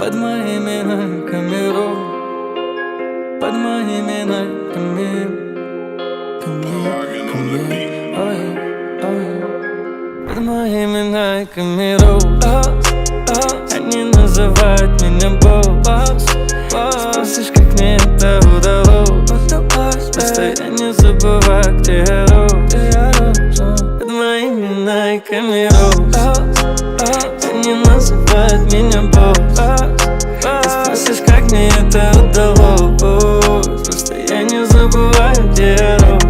Под моими найками рок Под моими найками. Ко мне, ко мне. Ой, Под моими найками рок Они называют меня босс Спросишь, как мне это удалось? Не забываю, где я рос. Под моими найками рос Они называют меня босс Спросишь, как мне это удалось? Просто я не забываю, где я рос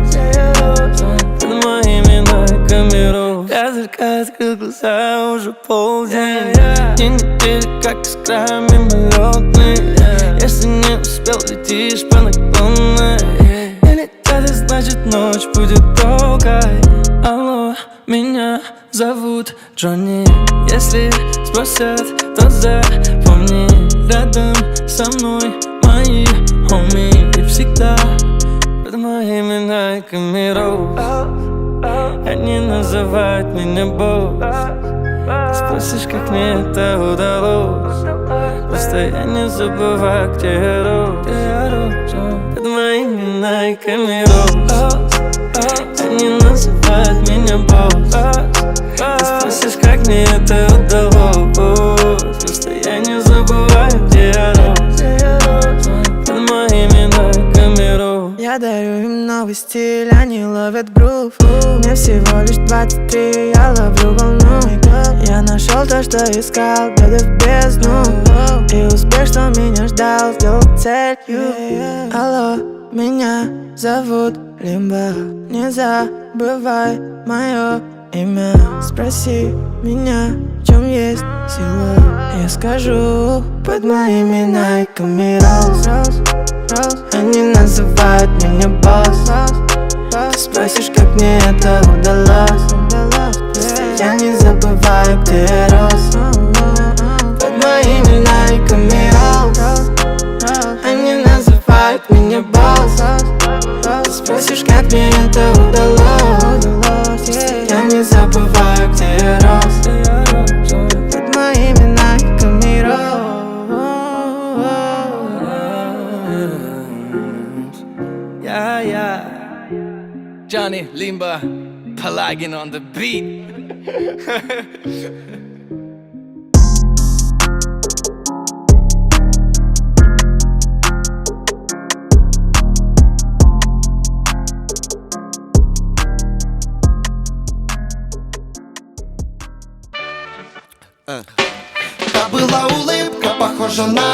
Под моими найками рос Я только открыл глаза, уже полдень День недели, как искра мимолетный Если не успел, летишь по наклонной. Или это значит ночь будет долгой? Алло, меня зовут Джонни. Если спросят, то запомни Рядом со мной мои хоми. И всегда под моими найками роуз Они называют меня босс. Спросишь, как мне это удалось? Просто я не забываю, где я рос. Под моими найками роуз Они называют меня босс Спросишь, как мне это удалось? Просто я не забываю, где я рос Под моими найками роуз Я дарю им новый стиль, они ловят грув. Мне всего лишь 23, я ловлю волну. Я нашел то, что искал, глядя в бездну. И успех, что меня ждал, сделал целью. Алло, меня зовут Лимба. Не забывай мое имя Спроси меня, в чем есть сила. Я скажу под моими найками Роуз они называют меня босс. Спросишь, как мне это удалось? Я не забываю, где я рос. Под моими найками роуз Они называют меня босс. Спросишь, как мне это удалось Johnny Limba, Pelagin on the beat. Та была улыбка, похожа на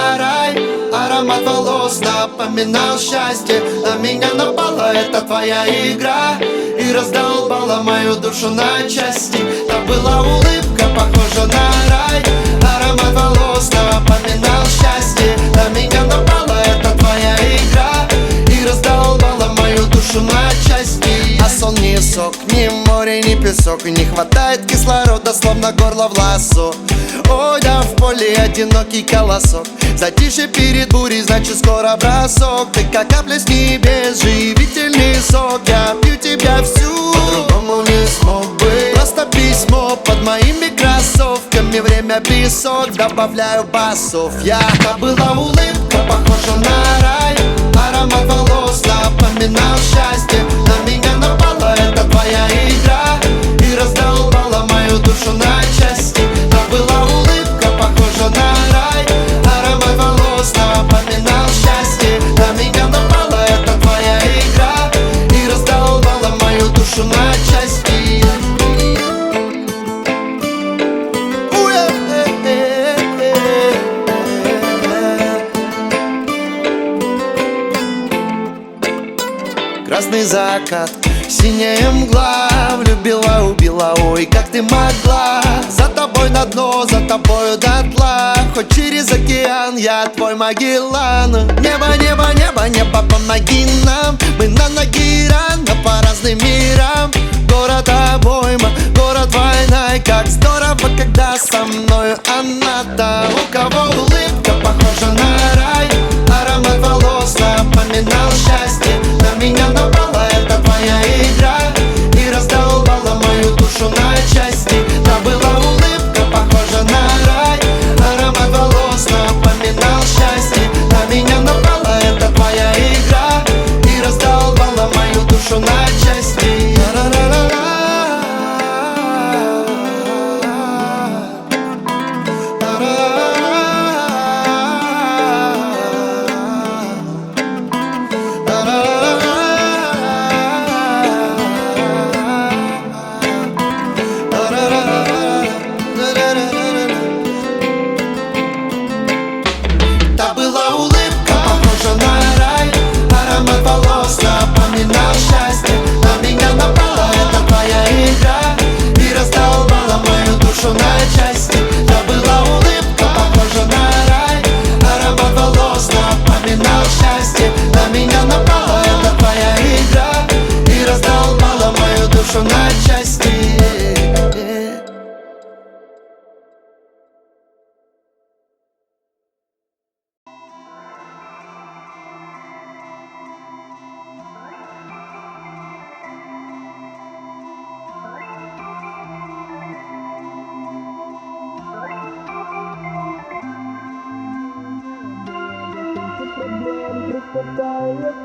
волос напоминал счастье. На меня напала эта твоя игра И раздолбала мою душу на части. Та была улыбка, похожа на рай. Аромат волос напоминал счастье. На меня напала эта твоя игра И раздолбала мою душу на части Сон не сок, ни море, ни песок И не хватает кислорода, словно горло в ласу Ой, да в поле одинокий колосок Затишье перед бурей, значит скоро бросок. Ты как капля с небес, живительный сок Я пью тебя всю, по-другому не смог бы. Просто письмо под моими кроссовками Время песок, добавляю басов. Я была улыбка, похожа на рай Аромат волос напоминал счастье. На меня твоя игра. И раздолбала мою душу на части. Та была улыбка, похожа на рай. Аромат волос напоминал счастье. На меня напала эта твоя игра. И раздолбала мою душу на части. Э, э, э. Красный закат, синяя мгла Влюбила, убила, ой, как ты могла? За тобой на дно, за тобою дотла Хоть через океан, я твой Магеллан Небо, небо, небо, небо, помоги нам. Мы на ноги рано по разным мирам. Город обойма, город война И как здорово, когда со мною она-то У кого улыбка похожа на рай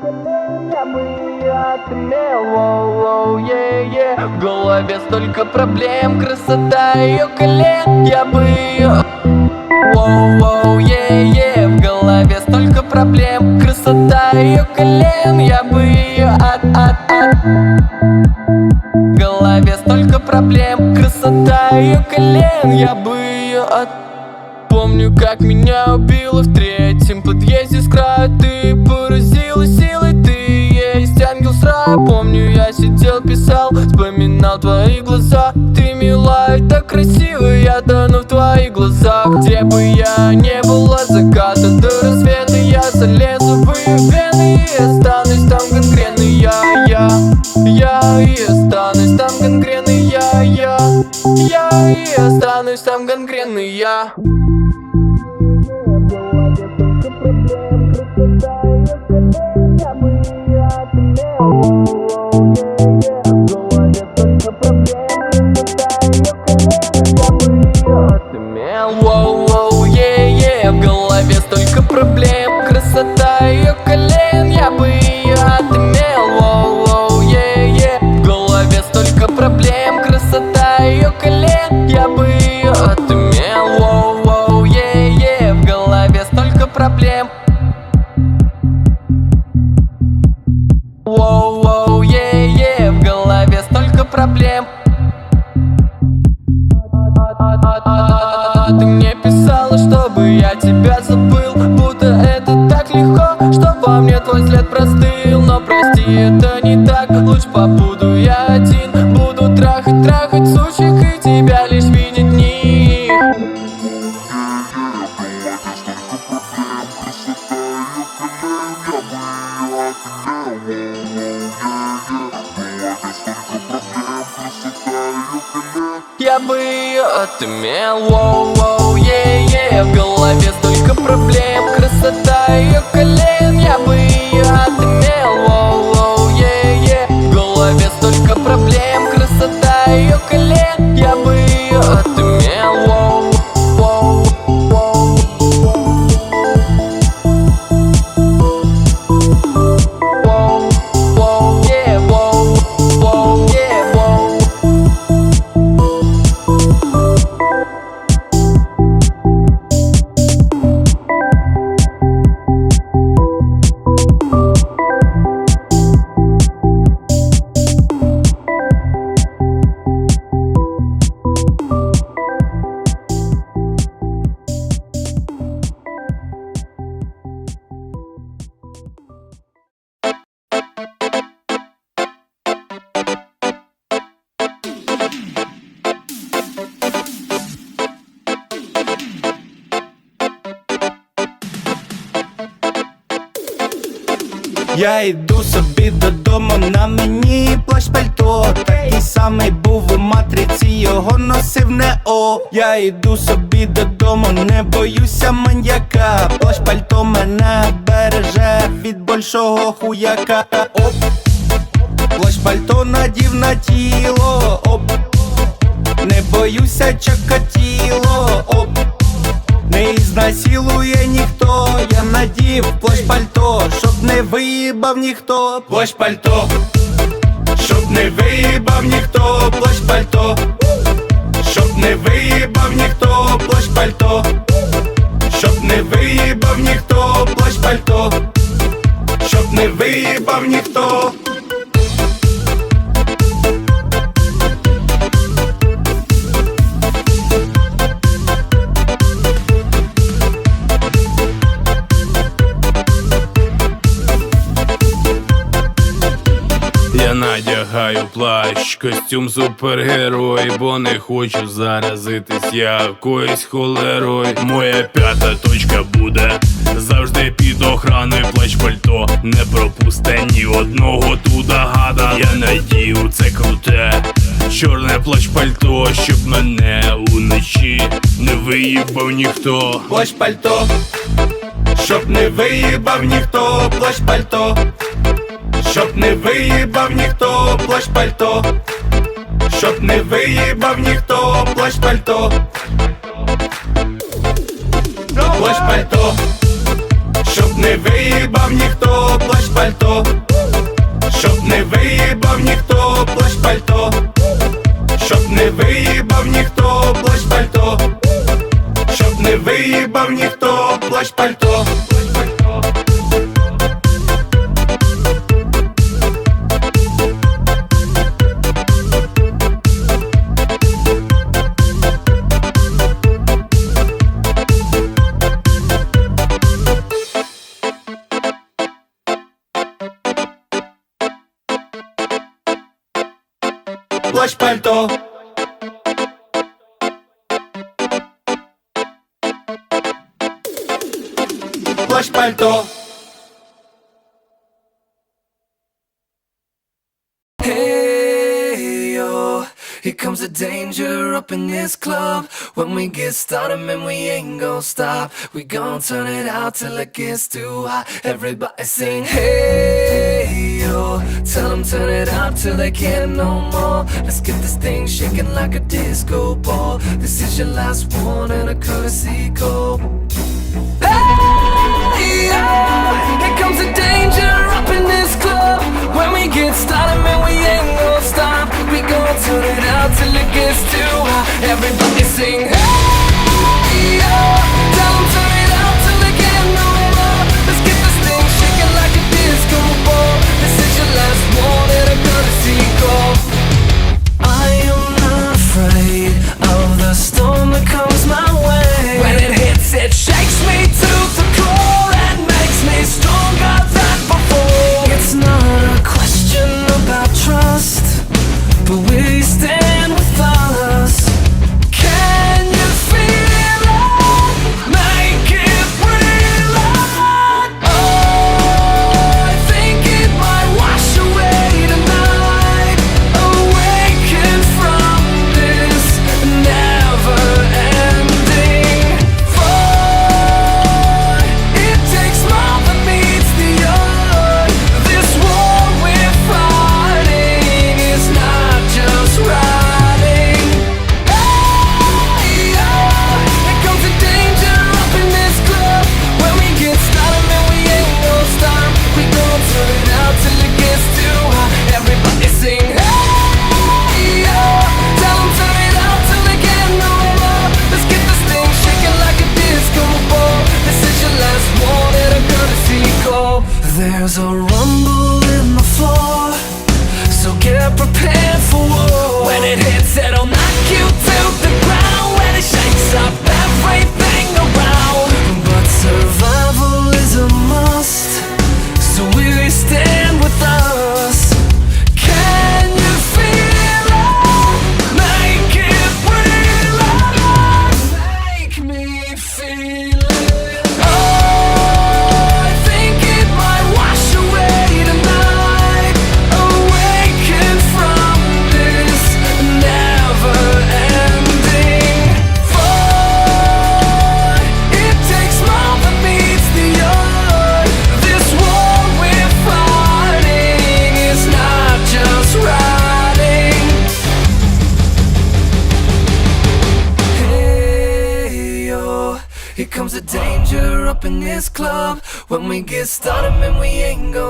Я бы ее отымел, воу, yeah, yeah. В голове столько проблем, красота ее колен. Я бы ее Воу, воу, yeah, yeah. В голове столько проблем, красота ее колен. Я бы ее от, от, от. В голове столько проблем, красота ее колен. Я бы ее от. Помню, как меня убило в третьем подъезде вспоминал твои глаза. Ты мила и так красива, я тону в твоих глазах. Где бы я не был от заката до рассвета Я залезу в ее вены и останусь там конкретно. Я, я Я и останусь там конкретно. Я, я Я и останусь там конкретно. Я. Воу, проблем. Красота ее колен, я бы ее отымел Воу, воу, е, е, в голове столько проблем. Красота ее колен, я бы ее отымел Воу, воу, е, е, в голове столько проблем. Воу, воу, е, е, в голове столько проблем. Ты мне писала, чтобы я тебя забыл во мне твой след простыл Но прости, это не так, лучше побуду я один Буду трахать, трахать сучек и тебя лишь видеть них. Я бы ее отымел, воу, воу, е, е В голове столько проблем, красота ее колен Я бы ее Я йду собі додому, на мені плащ пальто Такий самий був у матриці, його носив Нео Я йду собі додому, не боюся маньяка. Плащ пальто мене береже від большого хуяка. Оп, плащ пальто надів на тіло, оп. Не боюся чокатіло, оп не ізнасилує ніхто, я надів плащ пальто, щоб не виїбав ніхто, плащ пальто, щоб не виїбав ніхто, плащ пальто, щоб не виїбав ніхто, плащ пальто, щоб не виїбав ніхто, плащ пальто, щоб не виїбав ніхто. Я надягаю плащ, костюм супергерой, бо не хочу заразитись якоюсь холерою. Моя п'ята точка буде завжди під охраною плащ пальто. Не пропусте ні одного туда гада. Я надію це круте. Чорне плащ пальто, щоб мене уночі не виїбав ніхто. плащ пальто, щоб не виїбав ніхто, плащ пальто, щоб не виїбав ніхто, плащ пальто, щоб не виїбав ніхто, плащ пальто, плащ пальто, Щоб не виїбав ніхто плащ пальто, щоб не виїбав ніхто плащ пальто, щоб не виїбав ніхто плащ пальто, щоб не виїбав ніхто плащ пальто. alto. Hey, yo, here comes the danger up in this club. When we get started, man, we ain't gonna stop. We gon' turn it out till it gets too hot. Everybody sing, hey, yo. Tell them turn it up till they can't no more. Let's get this thing shaking like a disco ball. This is your last one and a courtesy call. Here comes the danger up in this club. When we get started, man, we ain't gonna stop. We gon' turn it out till it gets too hot. Everybody sing, the way for war. When it hits it'll knock you to the ground. When it shakes up everything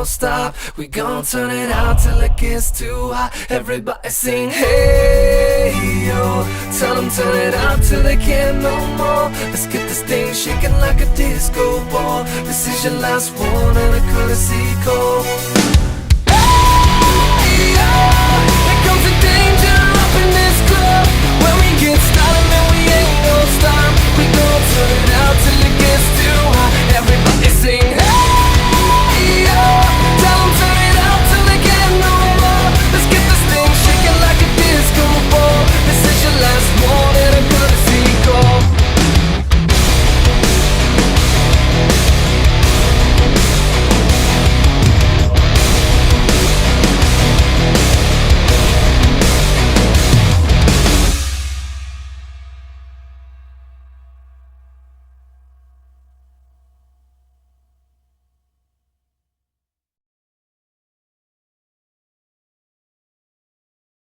gon' stop. We gon' turn it out till it gets too hot. Everybody sing, hey yo. Tell 'em turn it out till they can't no more. Let's get this thing shaking like a disco ball. This is your last one and a courtesy call. Hey, yeah. Here comes the danger up in this club. When we get started, man, we ain't gon' stop. We gon' turn it out till